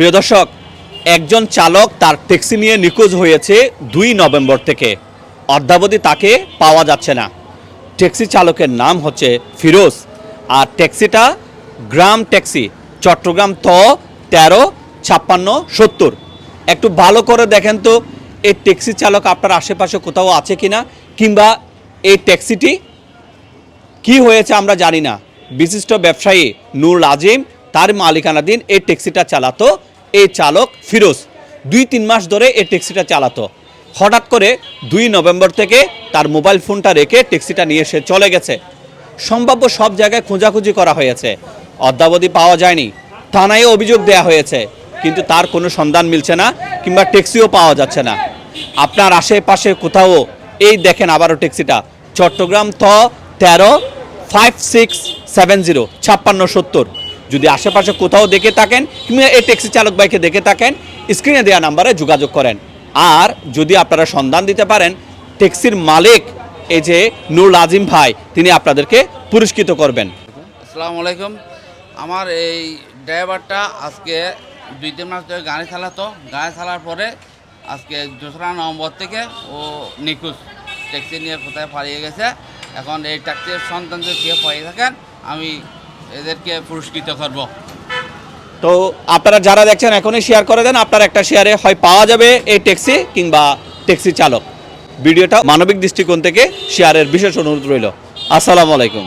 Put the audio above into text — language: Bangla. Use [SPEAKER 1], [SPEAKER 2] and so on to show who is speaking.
[SPEAKER 1] প্রিয় দর্শক, একজন চালক তার ট্যাক্সি নিয়ে নিখোঁজ হয়েছে দুই নভেম্বর থেকে। অদ্যাবধি তাকে পাওয়া যাচ্ছে না। ট্যাক্সি চালকের নাম হচ্ছে ফিরোজ আর ট্যাক্সিটা গ্রাম ট্যাক্সি, চট্টগ্রাম ত তেরো ছাপ্পান্ন সত্তর। একটু ভালো করে দেখেন তো, এই ট্যাক্সি চালক আপনার আশেপাশে কোথাও আছে কিনা কিংবা এই ট্যাক্সিটি কি হয়েছে আমরা জানি না। বিশিষ্ট ব্যবসায়ী নূর আজিম তার মালিকানাধীন এই ট্যাক্সিটা চালাতো এই চালক ফিরোজ। দুই তিন মাস ধরে এই ট্যাক্সিটা চালাতো। হঠাৎ করে দুই নভেম্বর থেকে তার মোবাইল ফোনটা রেখে ট্যাক্সিটা নিয়ে সে চলে গেছে। সম্ভাব্য সব জায়গায় খোঁজাখুঁজি করা হয়েছে। অদ্যাবধি পাওয়া যায়নি। থানায় অভিযোগ দেয়া হয়েছে। কিন্তু তার কোনো সন্ধান মিলছে না কিংবা ট্যাক্সিও পাওয়া যাচ্ছে না। আপনার আশেপাশে কোথাও এই দেখেন আবারও ট্যাক্সিটা। চট্টগ্রাম থ তেরো ফাইভ সিক্স সেভেন জিরো ছাপ্পান্ন সত্তর। যদি আশেপাশে কোথাও দেখে থাকেন কিংবা এই ট্যাক্সি চালক ভাইকে দেখে থাকেন স্ক্রিনে দেওয়া নাম্বারে যোগাযোগ করেন। আর যদি আপনারা সন্ধান দিতে পারেন, ট্যাক্সির মালিক এই যে নুরুল আজিম ভাই, তিনি আপনাদেরকে পুরস্কৃত করবেন।
[SPEAKER 2] আসসালামু আলাইকুম। আমার এই ড্রাইভারটা আজকে দুই তিন মাস ধরে গাড়ি চালাতো। গাড়ি চালার পরে আজকে দোসরা নভেম্বর থেকে ও নিখোঁজ। ট্যাক্সি নিয়ে কোথায় পালিয়ে গেছে। এখন এই ট্যাক্সির সন্তান যদি কেউ পাইয়ে থাকেন। আমি এদেরকে পুরস্কৃত করব।
[SPEAKER 1] তো আপনারা যারা দেখছেন এখনই শেয়ার করে দেন, আপনার একটা শেয়ারে হয় পাওয়া যাবে এই ট্যাক্সি কিংবা ট্যাক্সি চালক। ভিডিওটা মানবিক দৃষ্টিকোণ থেকে শেয়ারের বিশেষ অনুরোধ রইল। আসসালামু আলাইকুম।